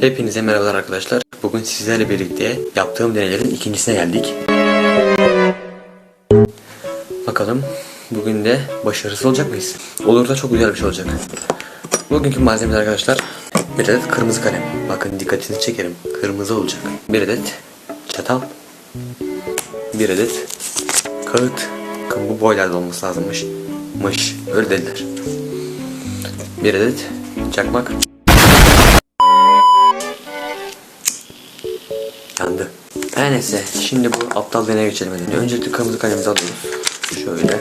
Hepinize merhabalar arkadaşlar. Bugün sizlerle birlikte yaptığım deneylerin ikincisine geldik. Bakalım bugün de başarısız olacak mıyız? Olursa çok güzel bir şey olacak. Bugünkü malzememiz arkadaşlar bir adet kırmızı kalem. Bakın dikkatinizi çekerim. Kırmızı olacak. Bir adet çatal. Bir adet kağıt. Bakın bu boylarda olması lazımmış. Mış. Öyle dediler. Bir adet çakmak. Yandı. Her neyse şimdi bu aptal deneye geçelim hadi. Öncelikle kırmızı kalemimizi alıyoruz. Şöyle.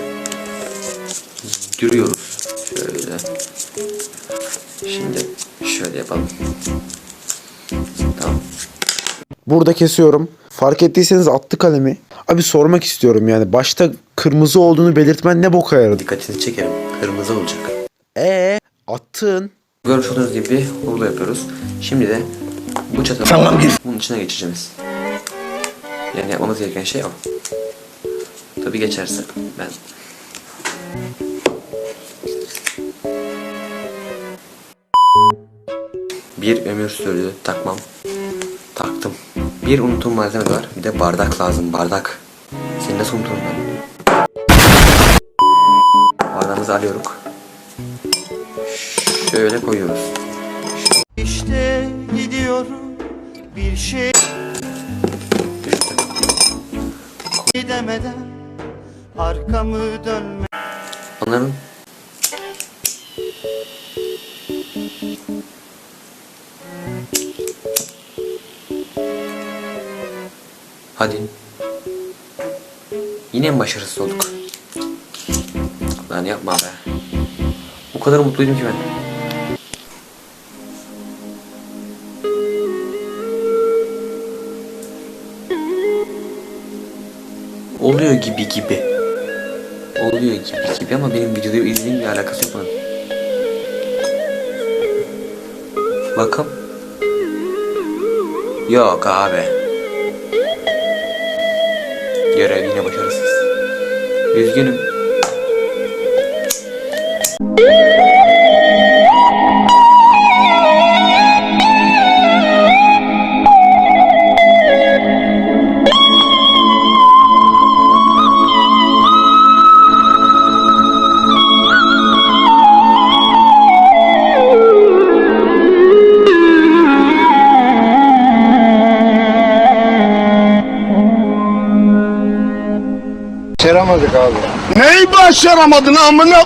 Dürüyoruz. Şöyle. Şimdi şöyle yapalım. Tamam. Burada kesiyorum. Fark ettiyseniz attı kalemi. Abi sormak istiyorum yani. Başta kırmızı olduğunu belirtmen ne boka yaradı? Dikkatinizi çekerim. Kırmızı olacak. Ee attın. Görmüş olduğunuz gibi rulo yapıyoruz. Şimdi de bu çatalı bunun içine geçeceğiz. Yani yapmamız gereken şey o. Tabi geçerse ben bir ömür sürdü takmam. Taktım. Bir unuttuğum malzeme var. Bir de bardak lazım. Bardak. Seni nasıl unuturum ben? Bardağımızı alıyoruz. Şöyle koyuyoruz. İşte gidiyorum bir şey demeden arkamı dönme Onların Hadi. Yine mi başarısız olduk? Lan yapma be. O kadar mutluydum ki ben. Oluyor gibi gibi. Oluyor gibi gibi ama benim videoyu izlediğimle alakası yok bunun. Bakın. Yok abi. Görev yine başarısız. Üzgünüm. Başaramadık abi. Neyi başaramadın amına?